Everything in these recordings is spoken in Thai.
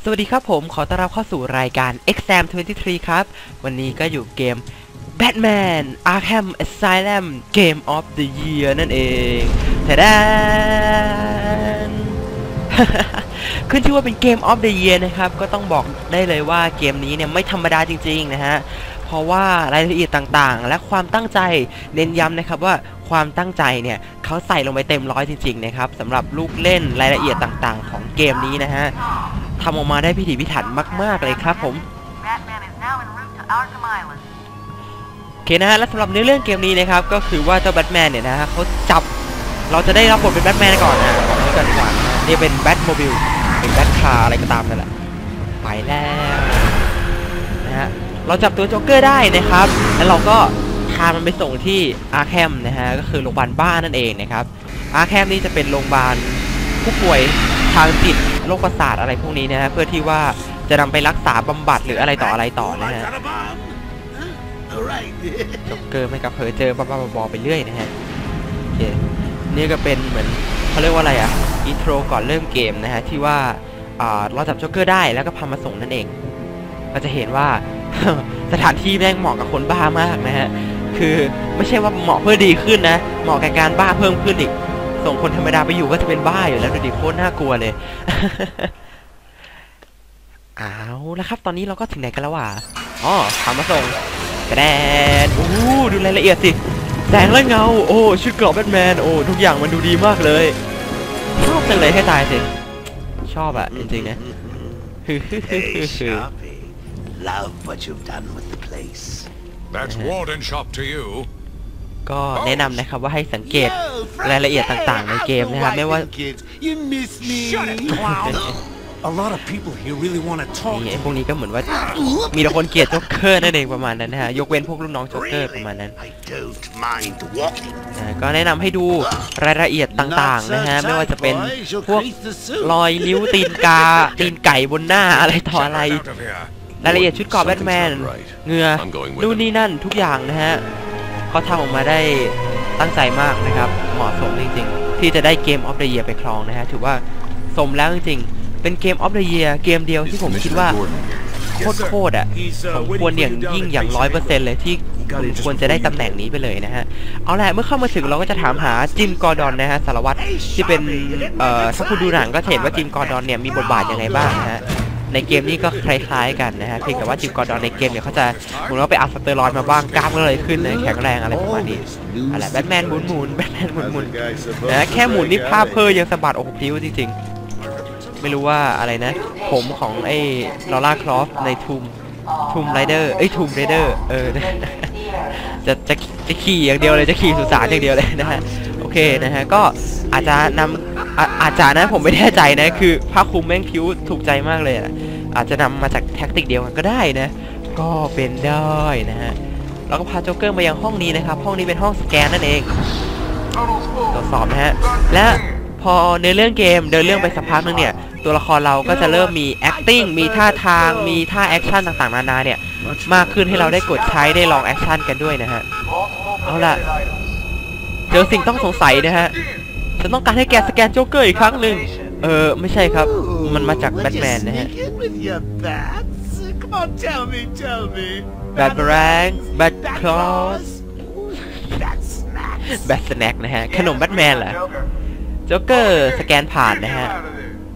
สวัสดีครับผมขอต้อนรับเข้าสู่รายการ Exam 23 ครับ วันนี้ก็อยู่เกม Batman Arkham Asylum Game of the Year นั่นเองแทดานขึ้นชื่อว่าเป็น Game of the Year นะครับ ก็ต้องบอกได้เลยว่าเกมนี้เนี่ยไม่ธรรมดาจริง ๆ นะฮะ เพราะว่ารายละเอียดต่างๆ และความตั้งใจเน้นย้ำนะครับว่าความตั้งใจเนี่ยเขาใส่ลงไปเต็มร้อยจริง ๆ นะครับสำหรับลูกเล่นรายละเอียดต่างๆ ของเกมนี้นะฮะ ทำออกมาได้พิถีพิถันมาก ๆ เลยครับผม Batman is now en route to Arkham Island. โอเคนะฮะและสำหรับเนื้อเรื่องเกมนี้นะครับก็คือว่าเจ้าแบทแมนเนี่ยนะฮะเขาจับเราจะได้รับบทเป็นแบทแมนก่อนนะบอกไว้ก่อนดีกว่านะฮะนี่เป็นแบทโมบิลเป็นแบทคาร์อะไรก็ตามนั่นแหละไปแล้วนะฮะเราจับตัวโจ๊กเกอร์ได้นะครับ แล้วเราก็พามันไปส่งที่อาร์แคมนะฮะก็คือโรงพยาบาลบ้านนั่นเองนะครับอาร์แคมนี่จะเป็นโรงพยาบาลผู้ป่วย ทางจิตโรคประสาทอะไรพวกนี้นะฮะเพื่อที่ว่าจะนำไปรักษาบำบัดหรืออะไรต่ออะไรต่อนะฮะจ็อกเกอร์ไม่กับเพอเจอบ้าๆบอๆไปเรื่อยนะฮะโอเคนี่ก็เป็นเหมือนเขาเรียกว่าอะไรอะอินโทรก่อนเริ่มเกมนะฮะที่ว่าอ่าเราจับจ็อกเกอร์ได้แล้วก็พามาส่งนั่นเองเราจะเห็นว่าสถานที่แม่งเหมาะกับคนบ้ามากนะฮะคือไม่ใช่ว่าเหมาะเพื่อดีขึ้นนะ เหมาะกับการบ้าเพิ่มขึ้นอีก ส่งคนธรรมดาไปอยู่ก็จะเป็นบ้าอยู่แล้วดูดิโคตรน่ากลัวเลย เอาแล้วครับ ตอนนี้เราก็ถึงไหนกันแล้ววะอ๋อพามาส่งกระแดนโอ้โหดูรายละเอียดสิ แสงและเงา โอ้ ชุดเกราะแบทแมน โอ้ ทุกอย่างมันดูดีมากเลย ชอบจังเลยให้ตายสิ ชอบอะจริงๆนะ Hey, Sharpie. Love what you've done with the place. That's Walden Shop to you. ก็แนะนำนะครับว่าให้สังเกตรายละเอียดต่างๆในเกมนะครับไม่ว่า Kids, you miss me. Shut it, clown. A lot of people here really want to talk นี่ to ไอ้พวกนี้ก็เหมือนว่า มีแต่คนเกลียดโจ๊กเกอร์นั่นเองประมาณนั้นนะฮะ ยกเว้นพวกลูกน้องโจ๊กเกอร์ประมาณนั้น I don't mind walking. อ่าก็แนะนำให้ดูรายละเอียดต่างๆนะฮะ ไม่ว่าจะเป็นพวกรอยนิ้วตีนกา ตีนไก่บนหน้าอะไรต่ออะไร Out of here. รายละเอียดชุดเกราะแบทแมนเหงื่อ I'm going with นู่น him. นี่นั่นทุกอย่างนะฮะ เขาทำออกมาได้ตั้งใจมากนะครับ เหมาะสมจริงๆ ที่จะได้เกมออฟเดอะเยียไปครองนะฮะ ถือว่าสมแล้วจริงๆ เป็นเกมออฟเดอะเยียเกมเดียวที่ผมคิดว่าโคตรโคตรๆอะ He's ส uh, มควร waiting อย่าง for you down ยิ่ง at อย่าง base ร้อยเปอร์เซ็น camp. ต์เลยที่ He got คุณ it just ควรจะได้ตำแหน่งนี้ไปเลยนะฮะ เอาละเมื่อเข้ามาถึงเราก็จะถามหาจิมกอร์ดอนนะฮะสารวัตรที่เป็นเอ่อถ้าคุณดูหนังก็จะเห็นว่าจิมกอร์ดอนเนี่ยมีบทบาทยังไงบ้างนะฮะ ในเกมนี้ก็คล้ายๆกันนะฮะเพียงแต่ว่าจิมกอร์ดอนในเกมเนี่ยเขาจะเหมือนว่าไปอัสเตอรอยด์มาบ้างกล้ามก็เลยขึ้นนะแข็งแรงอะไรประมาณนี้อะไรแบทแมนหมุนหมุนๆแบทแมนหมุนหมุนๆนะแค่หมุนนี่ภาพเพอยังสะบัดโอ้โหพริ้วจริงๆ ไม่รู้ว่าอะไรนะ ผมของไอ้ลอร่าครอฟในทูมทูมไรเดอร์ไอ้ทูมไรเดอร์เออจะจะจะขี่อย่างเดียวเลยจะขี่สุสานอย่างเดียวเลยนะฮะโอเคนะฮะก็อาจจะนำ อาอาจจะนะผมไม่แน่ใจนะ คือผ้าคลุมแม่งคิ้วถูกใจมากเลยอะอาจจะนำมาจากแท็กติกเดียวกันก็ได้นะ ก็เป็นได้นะฮะเราก็พาโจ๊กเกอร์มายังห้องนี้นะครับ ห้องนี้เป็นห้องสแกนนั่นเองตรวจสอบนะฮะและพอในเรื่องเกมเดินเรื่องไปสักพักนึงเนี่ย ตัวละครเราก็จะเริ่มมี acting มีท่าทาง มีท่าแอคชั่นต่างๆ นานาเนี่ย มากขึ้นให้เราได้กดใช้ได้ลองแอคชั่นกันด้วยนะฮะ เอาล่ะ เจอสิ่งต้องสงสัยนะฮะ ฉันต้องการให้แกสแกนโจ๊กเกอร์อีกครั้งหนึ่งเออไม่ใช่ครับ มันมาจากแบทแมนนะฮะ Sneak in with your bats. Come on, tell me, tell me. แบทแรงแบทคลอส Bat snacks. แบทสแน็คนะฮะ ขนมแบทแมนเหรอโจ๊กเกอร์สแกนผ่านนะฮะ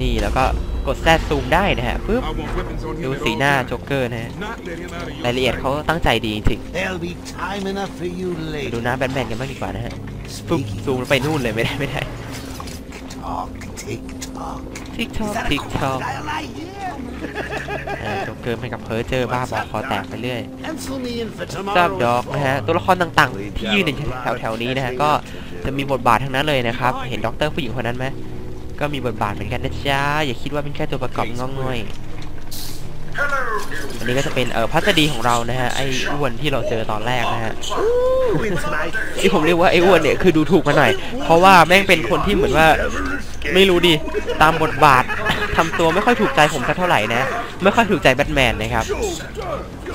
นี่แล้วก็กดแซดซูมได้นะฮะปึ๊บ I want weapons on him ดู at สี all หน้า times. โจ๊กเกอร์นะฮะ Not let him out of รายละเอียดเขาตั้งใจดีจริง There'll be time enough for you ๆมา later. ดูหน้าแบทแมนกันบ้างดีกว่านะฮะปึ๊บซูมไปนู่นเลยไม่ได้ไม่ได้ Talk, tick tock. ทิกทอก Is that a ทิกทอก crocodile I hear? โจ๊กเกอร์ไม่กับเพ้อเจอบ้าบอคอแตกไปเรื่อย Pencil me in for ทราบ tomorrow's ดอกนะฮะ call. ตัวละครต่างๆ ที่ยืนอยู่แถวๆนี้นะฮะ ก็จะมีบทบาททั้งนั้นเลยนะครับ เห็นด็อกเตอร์ผู้หญิงคนนั้นไหม ก็มีบทบาทเหมือนกันนะจ๊ะ อย่าคิดว่าเป็นแค่ตัวประกอบงองอยอันนี้ก็จะเป็นเออพัสดีของเรานะฮะไอ้อ้วนที่เราเจอตอนแรกนะฮะ Ooh, it's my ที่ผมเรียกว่าไอ้อ้วนเนี่ยคือดูถูกมาหน่อย เพราะว่าแม่งเป็นคนที่เหมือนว่า ไม่รู้ดิ ตามบทบาททำตัวไม่ค่อยถูกใจผมสักเท่าไหร่นะ ไม่ค่อยถูกใจแบทแมนนะครับ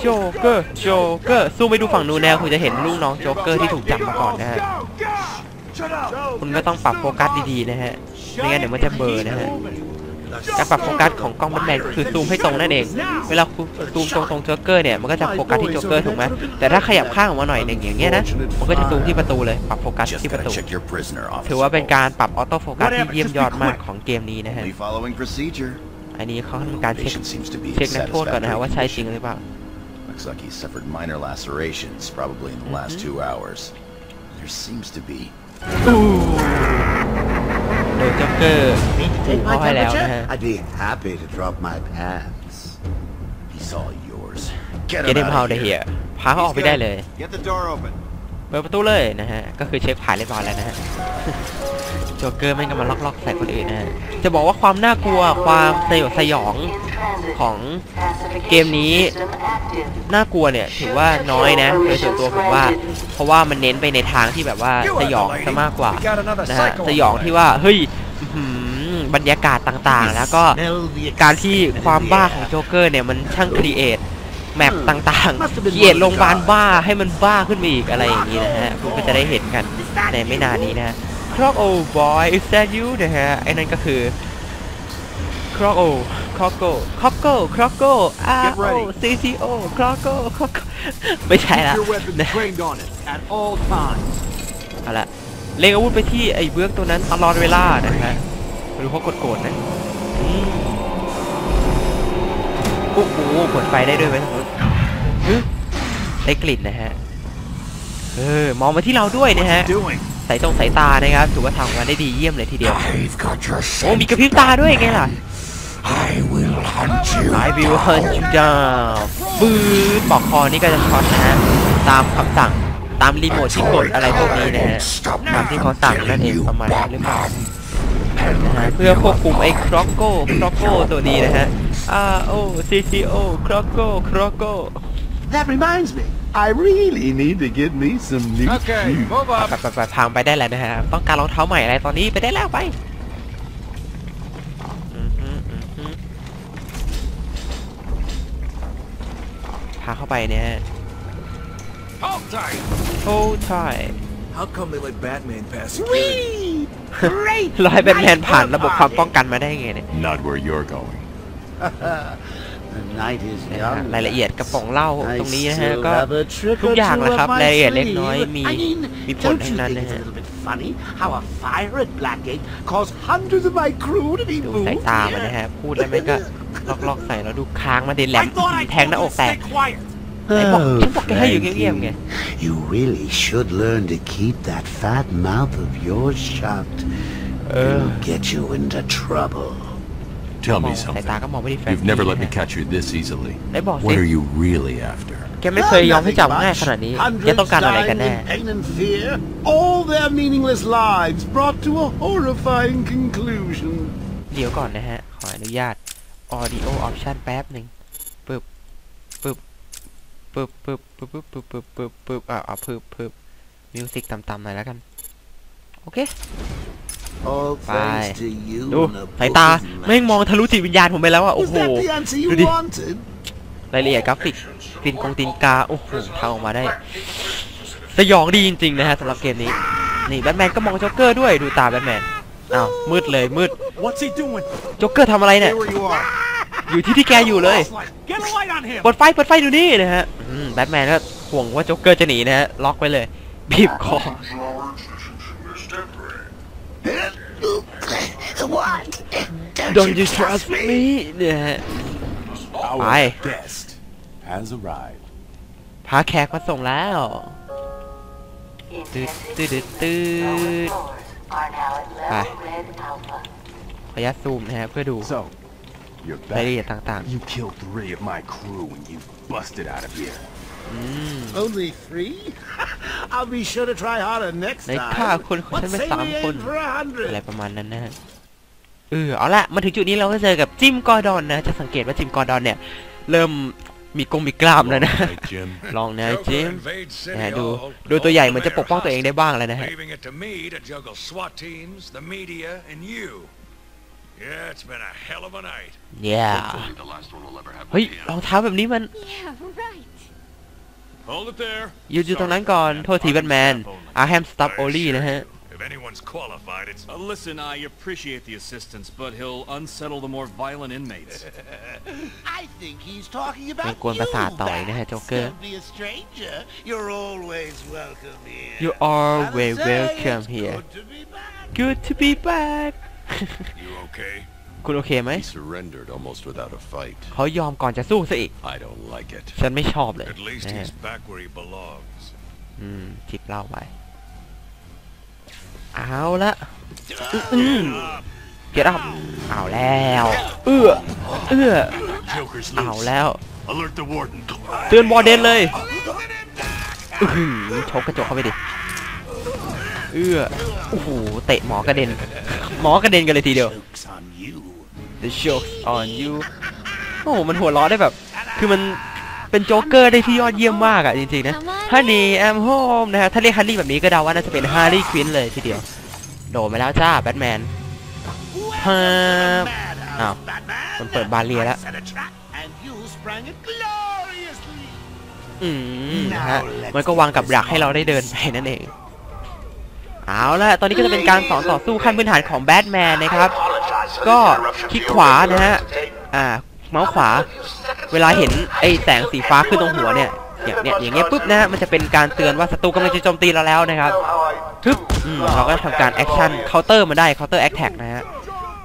โจ๊กเกอร์ โจ๊กเกอร์ สู้ไปดูฝั่งนู้นแนวคุณจะเห็นลูกน้องโจ๊กเกอร์ที่ถูกจับมาก่อนนะฮะ คุณก็ต้องปรับโฟกัสดีๆนะฮะ ไม่งั้นเดี๋ยวมันจะเบลอนะฮะ การปรับโฟกัสของกล้องแบทแมนคือซูมให้ตรงนั่นเอง เวลาคุณซูมตรงตรงโจ๊กเกอร์เนี่ยมันก็จะโฟกัสที่โจ๊กเกอร์ถูกไหมแต่ถ้าขยับข้างออกมาหน่อยหนึ่งอย่างเงี้ยนะมันก็จะซูมที่ประตูเลยปรับโฟกัส Just ที่ประ gotta ตู check your prisoner, ถือว่า Officer เป็นการปรับออโต้โฟกัสที่ Whatever, เยี่ยม just ย be อดมาก quick. ของเกมนี้นะฮะ Only following procedure. อันนี้เขาทำการเช็ค Patient seems to be เช็คนักโทษก่อนนะฮะ satisfactory ว่าใช่จริงหรือเปล่า Looks like he suffered minor lacerations, probably in the last two hours. There seems to be โดนโจ๊กเกอร์ถูกเข้าให้แล้วนะฮะ I'd be happy to drop my pants. He's all yours. Get เกด him เดมเฮา out เด of เฮีย here. พาเขาออกไปได้เลย Get the door open. เปิดประตูเลยนะฮะ ก็คือเช็คผ่านเรียบร้อยแล้วนะฮะโจ๊กเกอร์ไม่งก็มาล็อกๆใส่คนอื่นนะฮะ จะบอกว่าความน่ากลัวความสยดสยองของเกมนี้น่ากลัวเนี่ยถือว่าน้อยนะโดยส่วนตัวผมว่า เพราะว่ามันเน้นไปในทางที่แบบว่าสยองซะมากกว่านะฮะสยองที่ว่าเฮ้ยบรรยากาศต่างๆ แล้วก็การที่ความบ้าของโจ๊กเกอร์เนี่ยมันช่างครีเอท แมปต่างๆครีเอทโรงพยาบาลบ้าให้มันบ้าขึ้นมาอีกอะไรอย่างนี้นะฮะคุณก็จะได้เห็นกันในไม่นานนี้นะครอกโอบอย is that you นะฮะไอ้นั่นก็คือครอกโอครอกโกครอกโกครอกโก R Get O ready. C C O ครอกโกครอกโกไม่ใช่ละ Your weapons นะ trained on it at all times. เอาละเล็งอาวุธไปที่ไอ้เบื้องตัวนั้นตลอดเวลานะฮะไม่รู้เขากดโกรธนะอืมโอ้โหกดไฟได้ด้วยไหมสมมติฮึ ได้กลิ่นนะฮะ เออ มองมาที่เราด้วยนะฮะ Doing. สายตรงสายตานะครับ ถือว่าทำงานได้ดีเยี่ยมเลยทีเดียว I've got your โอ้ มีกระพริบตาด้วยไงล่ะ I will hunt you. I will hunt you down ปืนปอกคอนี่ก็จะช็อตนะฮะ ตามคำสั่ง ตามรีโมทที่กดอะไรพวกนี้นะฮะ ตามที่เขาสั่งนั่นเองประมาณนั้นหรือเปล่านะฮะเพื่อควบคุมไอ้ครอกโก้ครอกโก้ตัวนี้นะฮะ R O C C O ครอกโก้ครอกโก้ That reminds me. I really need to get me some new Okay, shoes. move ไป up. ไปไปพังไปได้แล้วนะฮะ ต้องการรองเท้าใหม่อะไรตอนนี้ไปได้แล้วไปอือฮึอือฮึพาเข้าไปเนี่ยฮะ Hold tight. โอ้ใช่ How come they let Batman pass security? Great. รอให้แบทแมนผ่านระบบความป้องกันมาได้ไงเนี่ย Not where you're going. The night is นะฮะ young. รายละเอียดกระป๋องเหล้า I ตรงนี้นะฮะ still ก็ have a trick ทุก or อย่าง two นะ up ครับ my รายละเอียดเล็กน้อย sleeve. มี I mean, มีผล don't ทั้ you งนั้น think นะ it's a ฮะ little bit funny how a fire at Blackgate caused hundreds of my crew to be ดู moved สายตามัน here? นะฮะพูดแล้วมันก็ลอกๆใส่แล้วดูค้างมาเด็นแหลม I thought I แทงหน้าอก told แต you ก to stay quiet. ไหนบอก Oh, ฉันบอกแกให้อยู่เงียบๆไง Frankie, You really should learn to keep that fat mouth of yours shut. It'll get you into trouble. Tell มอ me งสาย something. ตาก็มองไม่ได้แฟน You've never let นะ me ฮะ catch you this easily. Đấy, bỏ What xí. are you really after? แกไม่เคยยอมให้จับง่ายขนาดนี้แกต้องการอะไรกันแน่ Hundreds dying in pain and fear, all their meaningless lives brought to a horrifying conclusion. เดี๋ยวก่อนนะฮะ ขออนุญาต audio option แป๊บหนึ่งปึ๊บปึ๊บปึ๊บปึ๊บปึ๊บปึ๊บปึ๊บปึ๊บปึ๊บปึ๊บอะเอาปึ๊บปึ๊บมิวสิกต่ำๆหน่อยแล้วกัน โอเค All Bye. thanks to you ดู and a สายตา book of แม่งมองทะลุจิตวิญญาณผมไปแล้วอะโอ้ Was โห that the answer you Rudy. wanted? รายละเอียดกราฟิกกลิ่นกงตีนกาโอ้โหทำออกมาได้สยองดีจริงๆนะฮะสำหรับเกมนี้นี่แบทแมนก็มองโจ๊กเกอร์ด้วยดูตาแบทแมนอ้าวมืดเลยมืด What's he doing? โจ๊กเกอร์ทำอะไรเนี่ย Stay where you are. อยู่ที่ที่แกอยู่เลย Flashlight. Get a light on him. เปิดไฟเปิดไฟดูนี่นะฮะอืมแบทแมนก็ห่วงว่าโจ๊กเกอร์จะหนีนะฮะล็อกไว้เลยบีบคอ What? Don't you trust me เนี่ยฮะ Our Aye. guest has arrived. พาแขกมาส่งแล้วตืดตืดตืดตืด are now at level Bye. red alpha. ขออนุญาตซูมนะฮะเพื่อดู So, you're รายละ back. เอียดต่าง You killed three of my crew and you busted out of here. ๆ อืม Only three? I'll be sure to try harder next ใน time. ฆ่าคนของ What ฉันไป say สาม we คน aim for a อะไร hundred? ประมาณนั้นนะฮะเออเอาละมาถึงจุดนี้เราก็เจอกับจิมกอร์ดอนนะ จะสังเกตว่าจิมกอร์ดอนเนี่ย เริ่มมีกงมีกล้ามแล้วนะ Right, Jim. ลองนะ Joker จิม invades City นะฮะดู Hall, ดูตัวใหญ่ all เหมือนจะ the ปกป้องตัวเองได้ mayor บ้างแล้วนะฮะ Leaving it to me to juggle SWAT teams, the media, and you. Yeah, it's been a hell of a night. เย้เฮ้ยรองเท้าแบบนี้มัน ยืนอยู่ตรงนั้นก่อน โทษทีแบทแมนอาแฮมสตับโอลี่นะฮะ If anyone's qualified, it's Uh, listen, I appreciate the assistance, but he'll unsettle the more violent inmates. I think he's talking about ไม่กวนประสาทต่อยนะฮะโจ๊กเกอร์ Don't be a stranger. You're always welcome here. You are Gotta very say, welcome it's here good to be back. Good to be back you okay? คุณโอเคไหม He surrendered almost without a fight. เขายอมก่อนจะสู้ซะอีก I don't like it. ฉันไม่ชอบเลย At least นะฮะ he's back where he belongs. อืมจิบเหล้าไป เอาละเกิดอัพเอาแล้ว เอื้อ เอื้อ Joker's เอาแล้ว Alert the warden. เตือนบอร์เดนเลยอื้อหือชกกระจกเข้าไปดิ เอื้อ โอ้โห เตะหมอกระเด็น หมอกระเด็นกันเลยทีเดียว Joke's on you. The joke's on you โอ้โหมันหัวเร้อได้แบบ คือมันเป็นโจ๊กเกอร์ได้ที่ยอดเยี่ยมมากอะจริงๆนะฮันนี่แอมโฮมนะฮะถ้าเรียกฮันนี่แบบนี้ก็เดาว่าน่าจะเป็นฮาร์ลีควินเลยทีเดียว โดนไปแล้วจ้าแบทแมนฮะอ้าวมันเปิดบาเรียแล้วอืมนะฮะมันก็วางกับดักให้เราได้เดินไปนั่นเอง เอาละตอนนี้ก็จะเป็นการสอนต่อสู้ขั้นพื้นฐานของแบทแมนนะครับ ก็คลิกขวานะฮะ อ่า เมาส์ขวา เวลาเห็นไอ้แสงสีฟ้าขึ้นตรงหัวเนี่ยอย่างเนี่ยอย่างเงี้ยปุ๊บนะฮะ มันจะเป็นการเตือนว่าศัตรูกำลังจะโจมตีเราแล้วนะครับปึ๊บอืมเราก็ทำการแอคชั่นเคาน์เตอร์มาได้เคาน์เตอร์แอคแท็กนะฮะ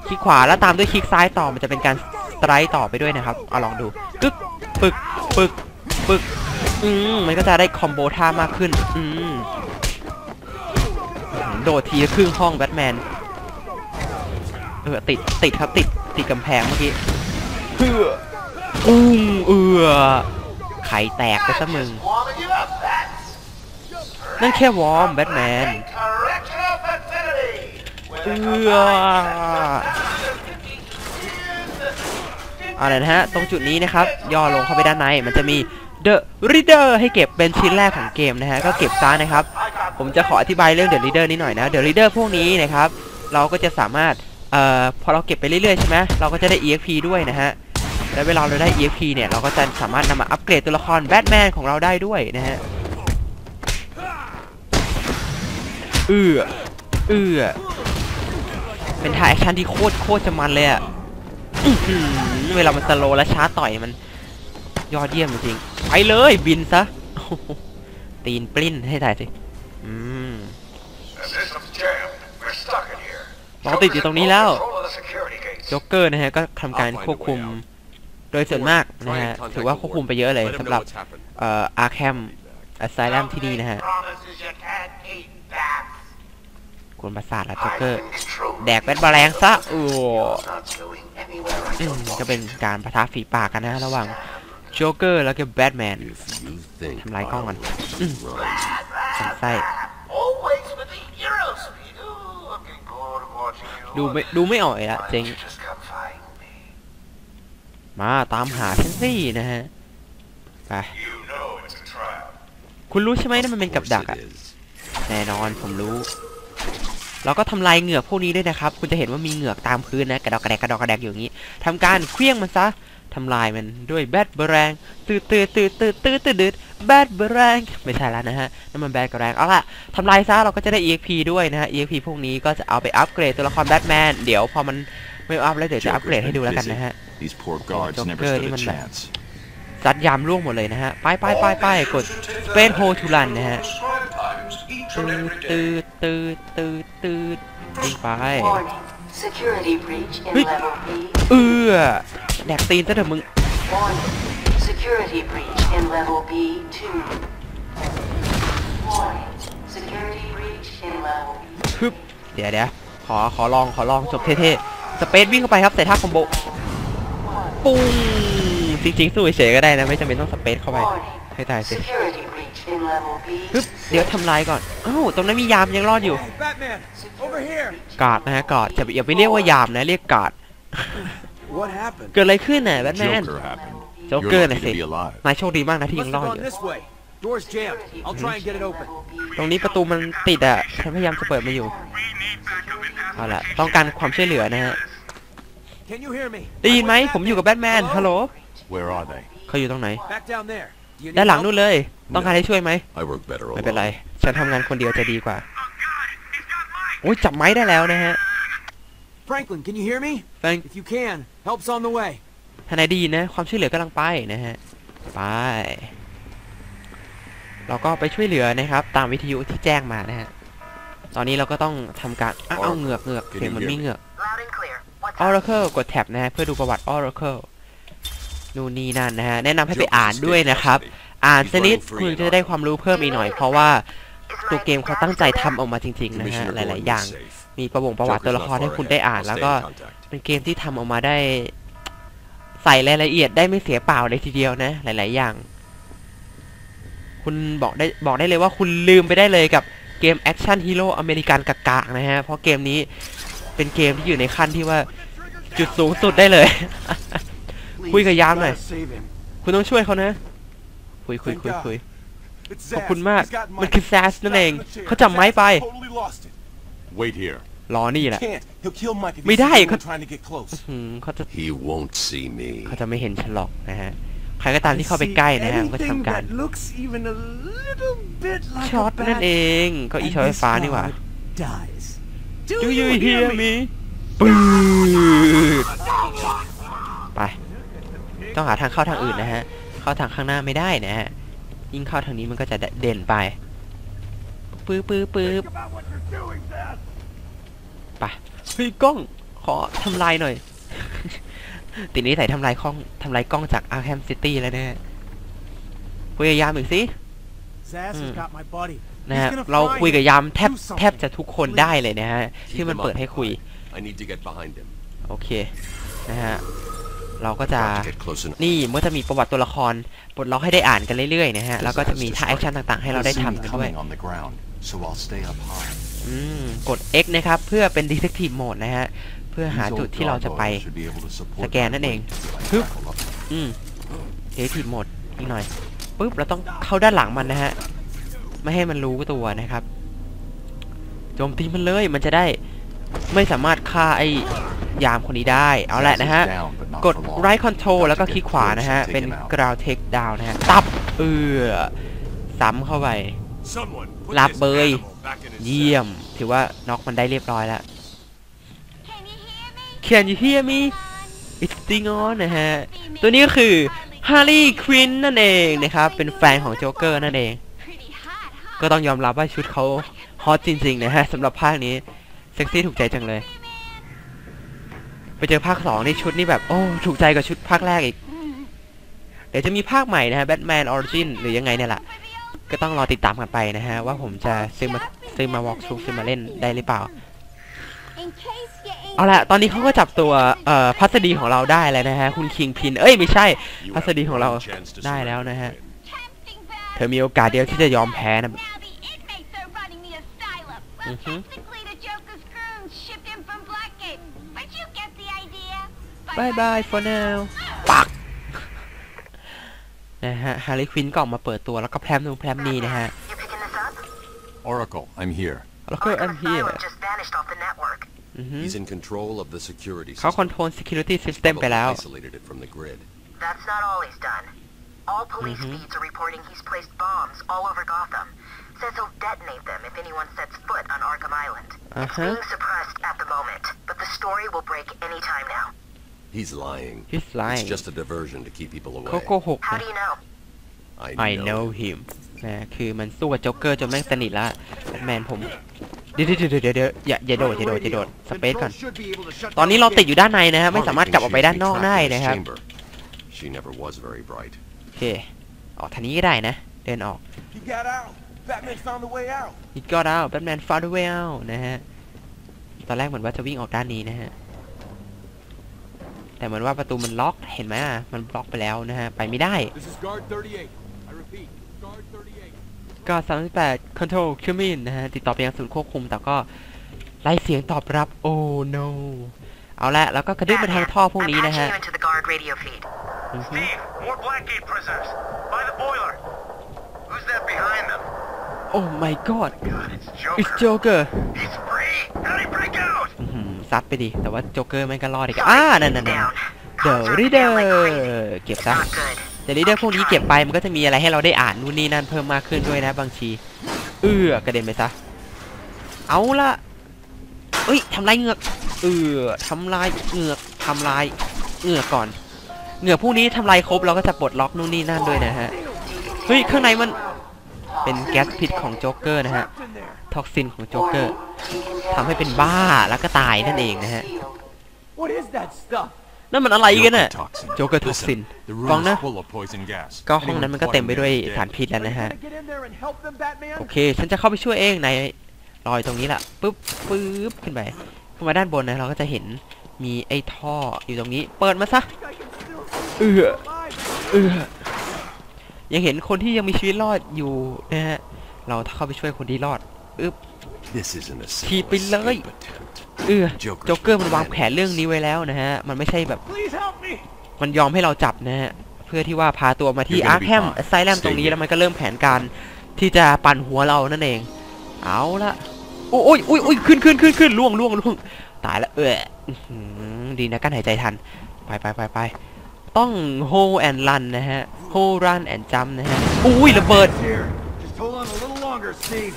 คลิกขวาแล้วตามด้วยคลิกซ้ายต่อ มันจะเป็นการสไตร์ต่อไปด้วยนะครับ เอาลองดูกึกปึกปึกปึกอืมมันก็จะได้คอมโบท่ามากขึ้น อืมโดดทีครึ่งห้องแบทแมน เออติดติดครับติดติดกำแพงเมื่อกี้เฮืออุ้งเอือไข่แตกไปซะมึง นั่นแค่วอร์มแบทแมนเอืออะไรนะฮะ ตรงจุดนี้นะครับ ย่อลงเข้าไปด้านในมันจะมี The Reader ให้เก็บเป็นชิ้นแรกของเกมนะฮะ ก็เก็บซะนะครับ ผมจะขออธิบายเรื่อง The Reader นิดหน่อยนะ The Reader พวกนี้นะครับ เราก็จะสามารถ เอ่อพอเราเก็บไปเรื่อยๆใช่ไหมเราก็จะได้ EXP ด้วยนะฮะและเวลาเราได้ EXP เนี่ยเราก็จะสามารถนำมาอัปเกรดตัวละครแบทแมนของเราได้ด้วยนะฮะเอือเอือเป็นท่าแอคชั่นที่โคตรโคตรจะมันเลยอะเวลามันสโลและช้าต่อยมัน ยอดเยี่ยมจริงไปเลยบินซะตีนปลิ้นให้ได้สิอืม The system's jammed. We're stuck in here. เราติดอยู่ตรงนี้แล้ว Control of the security gates. โจ๊กเกอร์นะฮะก็ทำการควบคุมโดยส่วนมากนะฮะถือว่าควบคุมไปเยอะเลยสำหรับเอ่ออาร์แคมอ s ไซ l ัมที่นี่นะฮะ Promises you can't eat bats. กวนประสาทละโจ๊กเกอร์แดกแบทบาแรงซะโอ้ก็เป็นการประทะฝีปากกันนะ ระหว่างโจ๊กเกอร์แล้วก็แบทแมนทำลายกล้องก่อน I'll run, สนไส้ Always with the hero speed. Ooh, I'm getting bored of watching you. ดูไม่ดูไม่ออกเลยละเจ๊งมาตามหาฉันสินะฮะไปคุณรู้ใช่ไหมนั่นมันเป็นกับดักอะแน่นอนผมรู้ เราก็ทำลายเหงือกพวกนี้ด้วยนะครับ คุณจะเห็นว่ามีเหงือกตามพื้นนะกระดอกกระแดกกระดอกกระแดกอยู่อย่างนี้ทำการเคลี้ยงมันซะ ทำลายมันด้วยแบทเบอร์แรงตืดตืดตืดตืดตืดตืดตืดแบทเบอร์แรงไม่ใช่แล้วนะฮะนั่นมันแบทกระแรงเอาล่ะทำลายซะเราก็จะได้ EXP ด้วยนะฮะ EXP พวกนี้ก็จะเอาไปอัปเกรดตัวละครแบทแมนเดี๋ยวพอมันไม่อัพแล้วเดี๋ยวจะอัปเกรดให้ดูแล้วกันนะฮะ These poor guards never Joker stood นี่ a มันแบบ chance. ซัดยามล่วงหมดเลยนะฮะไปไปไปไปกด Space Hole to Run นะฮะตืดตืดตืดตืดตืดวิ่งไป Warning. Security breach in Hey. level B. เอื้อแดกตีนซะเถอะมึง Warning. Security breach in level B2. Warning. Security breach in level B. ฮึบเดี๋ยวเดี๋ยวขอขอลองขอลองจบเท่ๆ สเปซวิ่งเข้าไปครับใส่ท่าคอมโบ ปุ้งจริงๆสู้เฉยๆก็ได้นะ ไม่จำเป็นต้องสเปซเข้าไป Warning. ให้ตายสิ Security breach in level ฮึบ B. เดี๋ยวทำลายก่อนอ้าวตรงนั้นมียามยังรอดอยู่ Hey, Batman, over here. กาดนะฮะกาดจะอย่าไปเรียกว่ายามนะเรียกกาด What happened? เกิดอะไรขึ้นน่ะแบทแมน Joker happened. โจ๊ก You're เกอร์ lucky น่ะ to สิ be alive. นายโชคดีมากนะที่ Must ยังรอ have ดอ gone ยู่ this way. Door's jammed. I'll try and get it open. ตรงนี้ประตูมันติดอะฉันพยายามจะเปิดมาอยู่เอาล่ะต้องการความช่วยเหลือนะฮะ Can you hear me? ได้ยินไหมผมอยู่กับแบทแมนฮัลโหล Where are they? เขาอยู่ตรงไหน Back down there. Do you need ด้านหลัง help? นู่นเลย ต้องการให้ช่วยไหม I work better ไม่เป็นไร alone. ฉันทำงานคนเดียวจะดีกว่า โอ้ยจับไม้ได้แล้วนะฮะ Franklin, can you hear me? แฟรง If you can, help's on the way. ทนายดีนะ ความช่วยเหลือกำลังไปนะฮะ ไป เราก็ไปช่วยเหลือนะครับ ตามวิทยุที่แจ้งมานะฮะ ตอนนี้เราก็ต้องทำการอ้าวอ้าวเหงือกเหงือกเสียงมันไม่เหงือก Loud and clear. What's up? Oracle กดแท็บนะฮะเพื่อดูประวัติ Oracle นู่นนี่นั่นนะฮะแนะนำให้ไปอ่านด้วยนะครับ อ่านสักนิดคุณจะได้ความรู้เพิ่มอีกหน่อย เพราะว่า Is ตัว my เกมเขาตั้งใจทำออกมาจริงๆนะฮะหลาย ๆ อย่าง มีประวงประวัติตัวละครให้คุณได้อ่าน แล้วก็เป็นเกมที่ทำออกมาได้ ใส่รายละเอียดได้ไม่เสียเปล่าเลยทีเดียวนะ หลาย ๆ อย่าง คุณบอกได้บอกได้เลยว่าคุณลืมไปได้เลยกับเกมแอคชั่นฮีโร่อเมริกันกากๆนะฮะ เพราะเกมนี้เป็นเกมที่อยู่ในขั้นที่ว่าจุดสูงสุดได้เลย คุยกับยามหน่อย Gotta save him. คุณต้องช่วยเขานะ คุยคุยคุยคุย It's ขอบ Zaz. คุณมาก He's got มัน my- คือแซสนั่นเอง Stop in the chair. เขาจับไม้ไป Zaz totally lost it. Wait here. รอนี่แหละ Can't. He'll kill Mike if he ไม่ได้ sees anyone เขา trying to get close. อืมเขาจะ He won't see me. เขาจะไม่เห็นฉันหรอกนะฮะ ใครก็ตามที่เข้าไปใกล้นะฮะมันก็จะทำการ looks even a little bit like ช็อตนั่นเองก็อีช็อตไฟฟ้านี่หว่า dies. Do you hear me ปืดไป ต้องหาทางเข้าทางอื่นนะฮะ เข้าทางข้างหน้าไม่ได้นะฮะ ยิ่งเข้าทางนี้มันก็จะเด่นไป ปื๊บปื๊บปื๊บไปเฮ้ยกล้อง ขอทำลายหน่อยติดนี้ใส่ทำลายกล้องทำลายกล้องจาก Arkham City แล้วนะฮะพยายามอีกสิ Zaz has got my buddy. นะฮะเราคุยกับยามแทบแทบจะทุกคนได้เลยนะฮะ ที่มันเปิดให้คุย I need to get behind him. โอเค นะฮะ เราก็จะ Got to get close enough. นี่เมื่อจะมีประวัติตัวละครปลดล็อกให้ได้อ่านกันเรื่อยๆนะฮะแล้วก็จะมีท่าแอคชั่นต่างๆ ให้เราได้ He'll see ทำ me กันด้วย coming on the ground, so I'll stay up high. อืมกด X นะครับ เพื่อเป็น Detective Mode นะฮะ เพื่อหา These จุด old ที่เราจะไป gargoyles should be able to support สแกนนั่นเอง my weight if I ฮึบ tackle up. อืม Detective Mode อีกหน่อยปุ๊บเราต้องเข้าด้านหลังมันนะฮะ ไม่ให้มันรู้ตัวนะครับโจมตีมันเลยมันจะได้ไม่สามารถฆ่าไอ้ ยามคนนี้ได้ เอาแหละนะฮะ He's down, but not กด for long. right control แล้วก็คลิกขวานะฮะ Take เป็น him out. ground take down นะฮะ ตับ เออซ้ำเข้าไป Someone put หลับ this เบย animal back in his เยี่ยม ถือว่าน็อกมันได้เรียบร้อยแล้ว Can you hear me It's Sting on นะฮะ ตัวนี้ก็คือ Harley Quinn นั่นเองนะครับ เป็นแฟนของโจ๊กเกอร์นั่นเอง ก็ต้องยอมรับว่าชุดเขาฮอตจริงๆนะฮะสำหรับภาคนี้ เซ็กซี่ถูกใจจังเลย ไปเจอภาคสองนี่ชุดนี่แบบโอ้ถูกใจกว่าชุดภาคแรกอีก เดี๋ยวจะมีภาคใหม่นะฮะ Batman Origin หรือยังไงเนี่ยแหละก็ต้องรอติดตามกันไปนะฮะ ว่าผมจะซื้อมาซื้อมาวอล์กชูซื้อมาเล่นได้หรือเปล่า เอาละตอนนี้เขาก็จับตัวเอ่อพัสดีของเราได้แล้วนะฮะ คุณคิงพิน เอ้ยไม่ใช่ พัสดีของเราได้แล้วนะฮะ เธอมีโอกาสเดียวที่จะยอมแพ้นะ บายบาย for now ปัก นะฮะ ฮาร์ลีควินก็ออกมาเปิดตัวแล้วก็แพรมนู่นแพรมนี่นะฮะ You picking this up? Oracle, I'm here. แล้วก็ I'm here Asylum just vanished off the network. อือฮึ He's in control of the security เขา system. คอนโทรล security system ไปแล้ว Probably isolated it from the grid. That's not all he's done. All police Mhm. feeds are reporting he's placed bombs all over Gotham. Says he'll detonate them if anyone sets foot on Arkham Island. It's Uh-huh. being suppressed at the moment, but the story will break any time now. He's lying. He's lying It's just a diversion to keep people เขา away. โกหก How นะ do you know? I know him นะคือมันสู้กับโจ๊กเกอร์จนแม่งสนิทแล้วแมนผมเดี๋ยวเดี๋ยวเดี๋ยวเดี๋ยวอย่าอย่าโดดอย่าโดดอย่าโดดสเปซก่อน should be able to shut ตอนนี้เราติดอยู่ด้านในนะฮะไม่ Harley สามารถ thinks กลับออกไป she ด้าน can นอก be ได้ trapped in นะ this ครับ chamber. She never was very bright. โอเคออกทางนี้ก็ได้นะ เดินออก He got out. Batman found a way out. It got out Batman found a way out นะฮะตอนแรกเหมือนว่าจะวิ่งออกด้านนี้นะฮะ แต่เหมือนว่าประตูมันล็อกเห็นไหมอะมันบล็อกไปแล้วนะฮะไปไม่ได้ This is guard 38. I repeat, guard 38. ก็ 38 Control c u m i n นะฮะติดต่อไปยังศูนย์ควบคุม แต่ก็ไล่เสียงตอบรับ โอ้ no เอาละแล้วก็กระดึ๊บมาทางท่อพวก I'm นี้นะ patching ฮะ you into the guard radio feed. อือฮึ Steve, more Blackgate prisoners. By the boiler. Who's that behind them? Oh my god God, it's Joker. it's Joker ซัดไปดิแต่ว่าโจ๊กเกอร์ไม่งก็รอดอีกอ่านั่นนั่นเดอะลีเดอร์เก็บซะแต่รีเดอร์พวกนี้เก็บไปมันก็จะมีอะไรให้เราได้อ่านนู่นนี่นั่นเพิ่มมากขึ้นด้วยนะบางทีเอื้อกระเด็นไปซะเอาละเอ้ยทำลายเหงือกเออทำลายเหงือกทำลายเหงือกก่อนเหงือกพวกนี้ทำลายครบเราก็จะปลดล็อกนู่นนี่นั่นด้วยนะฮะเฮ้ยข้างในมัน เป็นแก๊สพิษของโจ๊กเกอร์นะฮะท็อกซินของโจ๊กเกอร์ทำให้เป็นบ้าแล้วก็ตายนั่นเองนะฮะนั่นมันอะไรกันน่ะโจ๊กเกอร์ท็อกซินฟังนะ ก็ห้องนั้นมันก็เต็มไปด้วยสารพิษแล้วนะฮะ โอเค ฉันจะเข้าไปช่วยเองในรอยตรงนี้แหละปึ๊บปึ๊บขึ้นไปขึ้นมาด้านบนนะ เราก็จะเห็นมีไอ้ท่ออยู่ตรงนี้ เปิดมาซะ เออเออ ยังเห็นคนที่ยังมีชีวิตรอดอยู่นะฮะเราเข้าไปช่วยคนที่รอดอึ๊บ This isn't a Keep simple it low. escape attempt. เออ Joker's โจ๊กเกอร์มันวาง planning แผนเรื่องนี้ไว้แล้วนะฮะมันไม่ใช่แบบ Please help me. มันยอมให้เราจับนะฮะเพื่อที่ว่าพาตัวมาที่ You're gonna อาร์ be แฮม fine. ไซแลม Stay ตรงนี้ here. แล้วมันก็เริ่มแผนการที่จะปั่นหัวเรานั่นเอง เอาละโอ้ยโอ้ยโอ้ยขึ้นขึ้นขึ้นขึ้นล่วงล่วงล่วงตายแล้วเอออื้อหือดีนะกั้นหายใจทัน ไปไปไปไป ต้อง hold and run นะฮะ hold run and jump นะฮะอุ้ยระเบิด Here. Just hold on a little longer, Steve.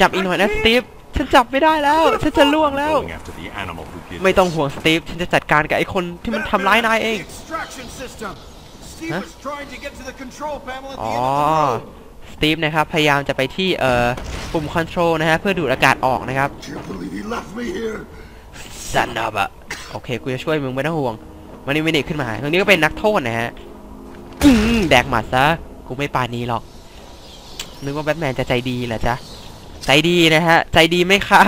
จับอีกหน่อยนะสตีฟฉันจับไม่ได้แล้ว ฉันจะล่วงแล้ว Going after the animal who did ไม่ต้องห่วงสตีฟฉันจะจัดการกับไอ้คนที่มันทำร้ายนายเอง extraction system. Steve Huh? was trying to get to the control panel at อ๋ the อ end of the road. สตีฟนะครับ พยายามจะไปที่เอ่อปุ่มคอนโทรลนะฮะ เพื่อดูดอากาศออกนะครับ Can't believe he left me here. สันนับอะโอเค กูจะช่วยมึงไม่ต้องห่วง มานี่มานี่ขึ้นมา ตรงนี้ก็เป็นนักโทษนะฮะอืมแดกหมัดซะ กูไม่ปานี้หรอก นึกว่าแบทแมนจะใจดีเหรอจ๊ะ ใจดีนะฮะ ใจดีไม่ฆ่า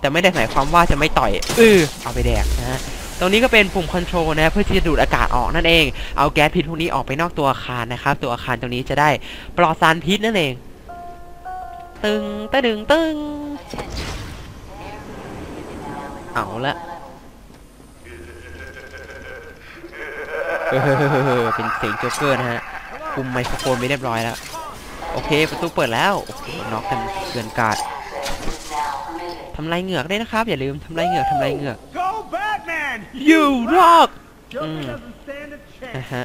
แต่ไม่ได้หมายความว่าจะไม่ต่อยเออเอาไปแดกนะฮะตรงนี้ก็เป็นปุ่มคอนโทรลนะฮะเพื่อที่จะดูดอากาศออกนั่นเอง เอาแก๊สพิษพวกนี้ออกไปนอกตัวอาคารนะครับ ตัวอาคารตรงนี้จะได้ปลอดสารพิษนั่นเอง ตึงตะดึงตึงเอาละ เออเป็นเสียงโจ๊กเกอร์นะฮะคุมไมโครโฟนไปเรียบร้อยแล้ว โอเค ประตูเปิดแล้วโอ้โหน็อกกันเกินกาดทำลายเหงือกได้วยนะครับ อย่าลืมทำลายเหงือกทำลายเหงือก Go, Batman! You rock Joker Mm. doesn't stand a chance. นะฮะ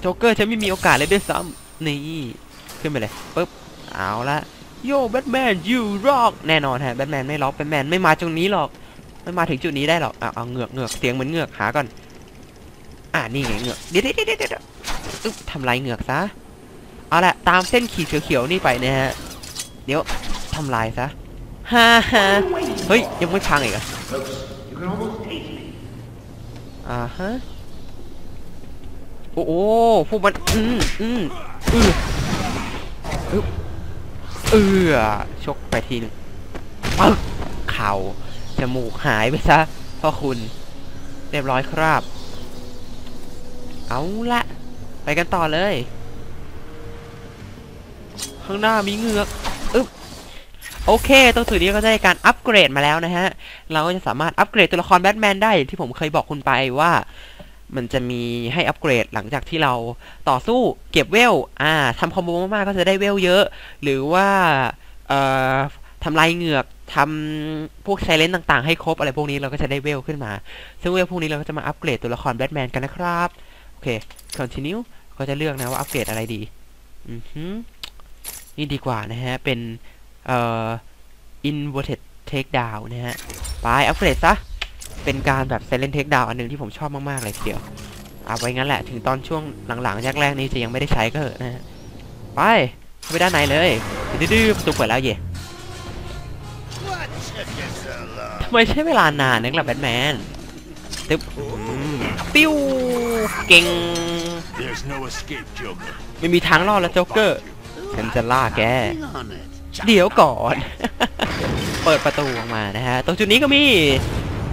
โจ๊กเกอร์ฉันไม่มีโอกาสเลยด้วยซ้ำนี่ขึ้นไปเลยปึ๊บเอาละโย่แบทแมน you rock แน่นอนฮะแบทแมนไม่ล็อกแบทแมนไม่มาตรงนี้หรอก ไม่มาถึงจุดนี้ได้หรอกเอาเอาเหงือกเหงือกเสียงเหมือนเหงือกหาก่อน อ่านี่ไงเงือกเดี๋ยวเดี๋ยวเดี๋ยวเดี๋ยวอึ๊บทำลายเงือกซะเอาละตามเส้นขีดเขียวๆนี่ไปนะฮะเดี๋ยวทำลายซะฮ่าฮ่าเฮ้ยยังไม่พังอีกเหรออ่าฮะโอ้โหพวกมันอืมอืมอืออึ๊บเออชกไปทีหนึงปึ๊กเข่าจมูกหายไปซะพ่อคุณ เรียบร้อยครับ เอาละ ไปกันต่อเลย ข้างหน้ามีเหงือกอึ๊บโอเคตรงจุดนี้ก็ได้การอัปเกรดมาแล้วนะฮะ เราก็จะสามารถอัปเกรดตัวละครแบทแมนได้ที่ผมเคยบอกคุณไปว่า มันจะมีให้อัปเกรดหลังจากที่เราต่อสู้เก็บเวล อ่าทำคอมโบมากๆก็จะได้เวลเยอะ หรือว่า เอ่อทำลายเหงือกทำพวกไซเลนต่างๆให้ครบอะไรพวกนี้เราก็จะได้เวลขึ้นมา ซึ่งเวลพวกนี้เราก็จะมาอัปเกรดตัวละครแบทแมนกันนะครับ เค continue ก็จะเลือกนะว่าอัปเกรดอะไรดี อือหือนี่ดีกว่านะฮะ เป็น เอ่อ inverted take down นะฮะ ไปอัปเกรดซะ เป็นการแบบ silent take down อันหนึงที่ผมชอบมาก ๆ เลยทีเดียวเอาไว้งั้นแหละ ถึงตอนช่วงหลังๆแรกๆนี้จะยังไม่ได้ใช้ก็เถอะนะฮะ ไปเข้าไปด้านในเลยดื้อๆประตูเปิดแล้วเย่ทำไมใช้เวลานานนักล่ะแบทแมนตึ๊บอืม ปิ้วเก่ง There's no escape, Joker. ไม่มีทางรอดแล้วโจ๊กเกอร์ ฉันจะล่าแก Hang on it. เดี๋ยวก่อน เปิดประตูออกมานะฮะ ตรงจุดนี้ก็มี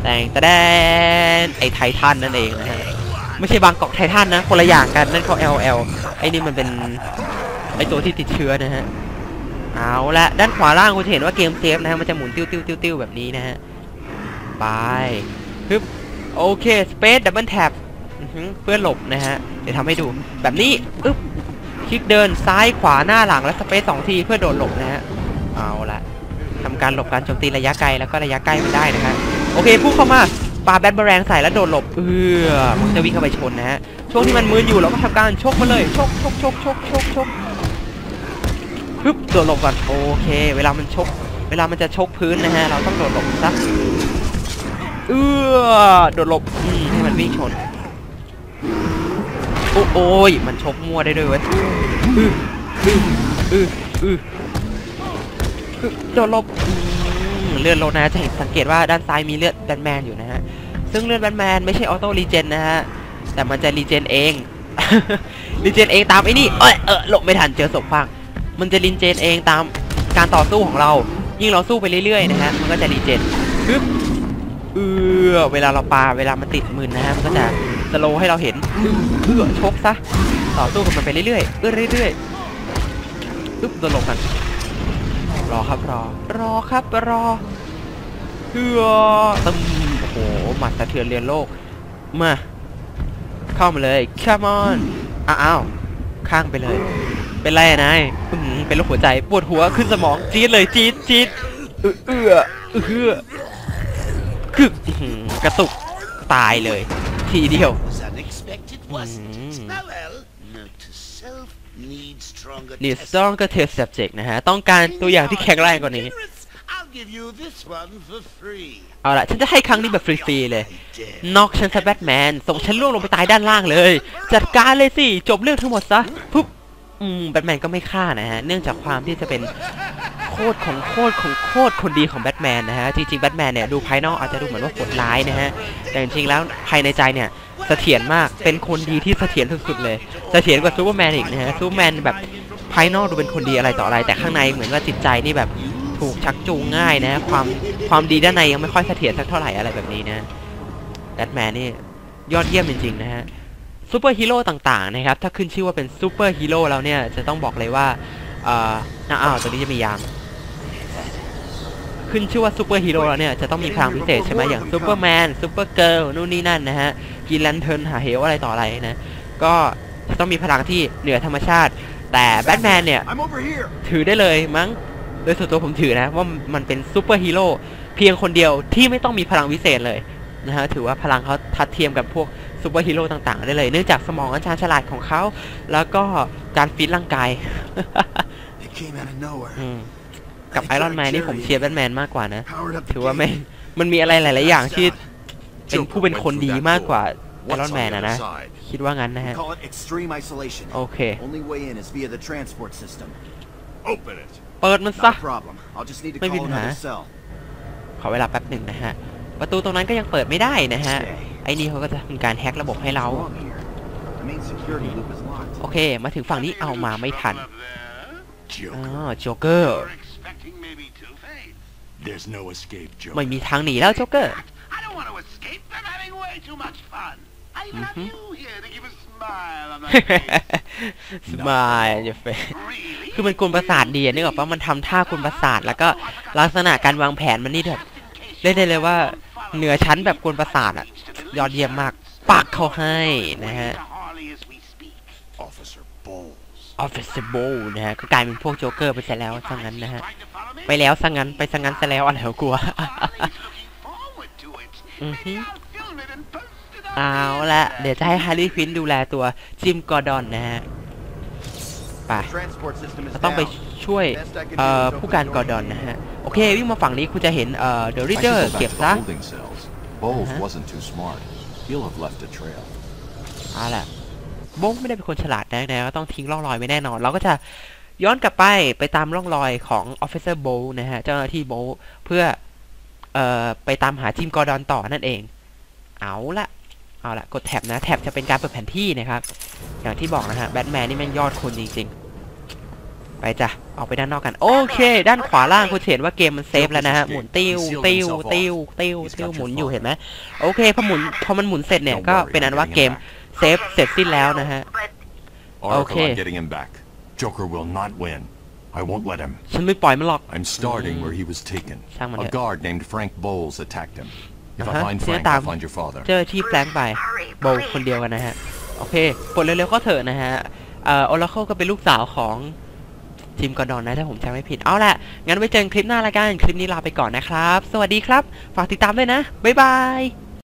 แต่งตะแดนไอไททันนั่นเองนะฮะ ไม่ใช่บางกอกไททันนะ คนละอย่างกันนั่นเขา LL ไอ้นี่มันเป็น ไอตัวที่ติดเชื้อนะฮะ เอาละด้านขวาล่างคุณจะเห็นว่าเกมเซฟนะฮะ มันจะหมุนติ้วติ้วติ้วติ้วแบบนี้นะฮะ ไป ฮึบ โอเคสเปซดับเบิลแท็บเพื่อหลบนะฮะ เดี๋ยวทำให้ดู แบบนี้อึ๊บคลิกเดินซ้ายขวาหน้าหลังและสเปซสองทีเพื่อโดดหลบนะฮะ เอาละทำการหลบการโจมตีระยะไกลแล้วก็ระยะใกล้มันได้นะฮะโอเคพุ่งเข้ามาปาแบทบอแรงใส่แล้วโดดหลบ เออมันจะวิ่งเข้าไปชนนะฮะ ช่วงที่มันมืนอยู่เราก็ทำการชกมาเลยชกชกชกชกชกชกฮึบโดดหลบก่อนโอเค เวลามันชก เวลามันจะชกพื้นนะฮะ เราต้องโดดหลบซะ เอื้อโดดหลบอืมให้มันวิ่งชนโอ้โอ้ยมันชกมั่วได้ด้วยเว้ยอื้ออื้ออื้ออื้ออื้อโดดหลบอืมเลือดลดนะจะเห็นสังเกตว่าด้านซ้ายมีเลือดแบทแมนอยู่นะฮะซึ่งเลือดแบทแมนไม่ใช่ออโต้รีเจนนะฮะแต่มันจะรีเจนเองรีเจนเองตามไอ้นี่เอ้ยเออหลบไม่ทันเจอศพพังมันจะรีเจนเองตามการต่อสู้ของเรา ยิ่งเราสู้ไปเรื่อยๆนะฮะมันก็จะรีเจนฮึบเออเวลาเราปาเวลามันติดมือนะฮะมันก็จะสโลให้เราเห็นเออชกซะต่อสู้กับมันไปเรื่อยๆเออเรื่อยๆปึ๊บโดนหลบกันรอครับรอ รอครับรอเฮือตึมโอ้โหหมัดสะเทือนเรียนโลกมาเข้ามาเลย come on อ้าวข้างไปเลย เป็นไรนายอื้อหือเป็นโรคหัวใจปวดหัวขึ้นสมองจี๊ดเลยจี๊ดจี๊ดเออเอื้อเอื้อ คึกอื้อหือกระตุกตายเลย ทีเดียว was unexpected, wasn't it? Mm. Now, well, note to self, need stronger นี่ test- stronger test subject นะฮะ ต้องการตัวอย่างที่แข็งแรงกว่านี้ I'll give you this one for free. เอาล่ะฉันจะให้ครั้งนี้แบบฟรีๆเลย I dare. นอกฉันซะแบทแมน ส่งฉันล่วงลงไปตายด้านล่างเลย จัดการเลยสิ จบเรื่องทั้งหมดซะ ปุ๊บ อืมแบทแมนก็ไม่ฆ่านะฮะ เนื่องจากความที่จะเป็นโคตรของโคตรของโคตรคนดีของแบทแมนนะฮะ จริงๆแบทแมนเนี่ยดูภายนอกอาจจะดูเหมือนว่าโหดร้ายนะฮะ แต่จริงๆแล้วภายในใจเนี่ยเสถียรมาก เป็นคนดีที่เสถียรสุดๆเลย เสถียรกว่าซูเปอร์แมนอีกนะฮะ ซูเปอร์แมนแบบภายนอกดูเป็นคนดีอะไรต่ออะไร แต่ข้างในเหมือนว่าจิตใจนี่แบบถูกชักจูงง่ายนะความความดีด้านในยังไม่ค่อยเสถียรสักเท่าไหร่อะไรแบบนี้นะแบทแมนนี่ยอดเยี่ยมจริงๆนะฮะ ซูเปอร์ฮีโร่ต่างๆนะครับ ถ้าขึ้นชื่อว่าเป็นซูเปอร์ฮีโร่แล้วเนี่ย จะต้องบอกเลยว่าเอ่อน่าอ้าวตัวนี้จะมียาง ขึ้นชื่อว่าซูเปอร์ฮีโร่แล้วเนี่ย จะต้องมีพลังพิเศษใช่ไหมอย่างซูเปอร์แมนซูเปอร์เกิร์ลนู่นนี่นั่นนะฮะกินแลนเทิร์นหาเหวอะไรต่ออะไรนะ ก็จะต้องมีพลังที่เหนือธรรมชาติ แต่แบทแมนเนี่ย I'm over here. ถือได้เลยมั้ง โดยส่วนตัวผมถือนะ ว่ามันเป็นซูเปอร์ฮีโร่เพียงคนเดียวที่ไม่ต้องมีพลังวิเศษเลยนะฮะถือว่าพลังเขาทัดเทียมกับพวก ซูเปอร์ฮีโร่ต่างๆ ได้เลย เนื่องจากสมองอันชาญฉลาดของเขา แล้วก็การฟิตร่างกาย It came out of nowhere. อืมกับไอรอนแมนนี่ผมเชียร์แบทแมนมากกว่านะ Powered up ถือว่าไม่มันมีอะไรหลาย ๆ อย่างที่เป็นผู้เป็นคนดีมากกว่าไอรอนแมนนะนะ คิดว่างั้นนะ We ฮะ call it extreme isolation. โอเค Only way in is via the transport system. Open it. เปิดมันซะ Not a problem. I'll just need to Maybe call not. another cell. ขอเวลาแป๊บหนึ่งนะฮะ ประตูตรงนั้นก็ยังเปิดไม่ได้นะฮะไอ้นี่เขาก็จะทำการแฮ็กระบบให้เรา What's wrong here? The main security loop is locked. โอเค มาถึงฝั่งนี้เอามาไม่ทันอ๋อ Joker. โจ๊กเกอร์ expecting maybe Two-Face. There's no escape, Joker. ไม่มีทางหนีแล้วโจ๊กเกอร์ I don't want to escape. I'm having way too much fun. I even have you here to give a smile on my face. สมายอย่าเฟ really? คือมันกวนประสาทดีอะนึกออกปะมันทำท่ากวนประสาท แล้วก็ลักษณะการวางแผนมันนี่แบบเล่นได้เลยว่าเหนือชั้นแบบกวนประสาทอะ ยอดเยี่ยมมากปักเขาให้นะฮะ To Harley as we speak. Officer Bowles. Officer b o w นะฮะ ก็กลายเป็นพวกโจ๊กเกอร์ไปซะแล้วซะงั้นนะฮะ Trying to follow me? ไปแล้วซะงั้นไปซะงั้นซะแล้วอะไรของกลัว Harley's looking forward to it. Mhm. Maybe I'll film it and post it on เอา the ละ internet. เดี๋ยวจะให้ฮาร์ y ี i ควินดูแลตัวจิมกอร์ดอนนะฮะไป Transport system is เราต้องไป down. ช่วยเอ่อผู้การกอร์ดอนนะฮะ โอเค วิ่งมาฝั่งนี้คุณจะเห็นเอ่อเดอะริเดอ I ร์ should go เก็ back บ to ซะ the holding cells. Bowles Uh-huh. wasn't too smart. He'll have left a trail. เอาล่ะบงไม่ได้เป็นคนฉลาดนะนะก็ต้องทิ้งร่องรอยไว้แน่นอน เราก็จะย้อนกลับไปไปตามร่องรอยของ Officer b o w นะฮะ เจ้าหน้าที่โบเพื่อเอ่อไปตามหาทีมกอร์ดอนต่อนั่นเอง เอาละเอาละกดแท็บนะ แท็บจะเป็นการเปิดแผนที่นะครับ อย่างที่บอกนะฮะ แบทแมนนี่แม่งยอดคนจริงๆ ไปจ้ะออกไปด้านนอกกัน โอเค ด้านขวาล่างคุณเห็นว่าเกมมันเซฟแล้วนะฮะหมุนติ้วติ้วติ้วติ้วติ้วหมุนอยู่เห็นไหมโอเคพอหมุนพอมันหมุนเสร็จเนี่ยก็เป็นอันว่าเกมเซฟเสร็จสิ้นแล้วนะฮะ But Oracle, Okay. I'm getting him back. Joker will not win. I won't let him. ฉันไม่ปล่อยมันหรอก I'm starting where he was taken. Sang man A det. guard named Frank Bowles attacked him. If Uh-huh. I find Sino Frank, tama? I'll find your father. เจอที่แฟลงก์ไปโบว์คนเดียวกันนะฮะ โอเคปลดเร็วๆก็เถอะนะฮะเอ่อโอราเคิลก็เป็นลูกสาวของ ทีมกอดอนนะถ้าผมจำไม่ผิดเอาละงั้นไว้เจอกันคลิปหน้าละกันคลิปนี้ลาไปก่อนนะครับ สวัสดีครับ ฝากติดตามด้วยนะบ๊ายบาย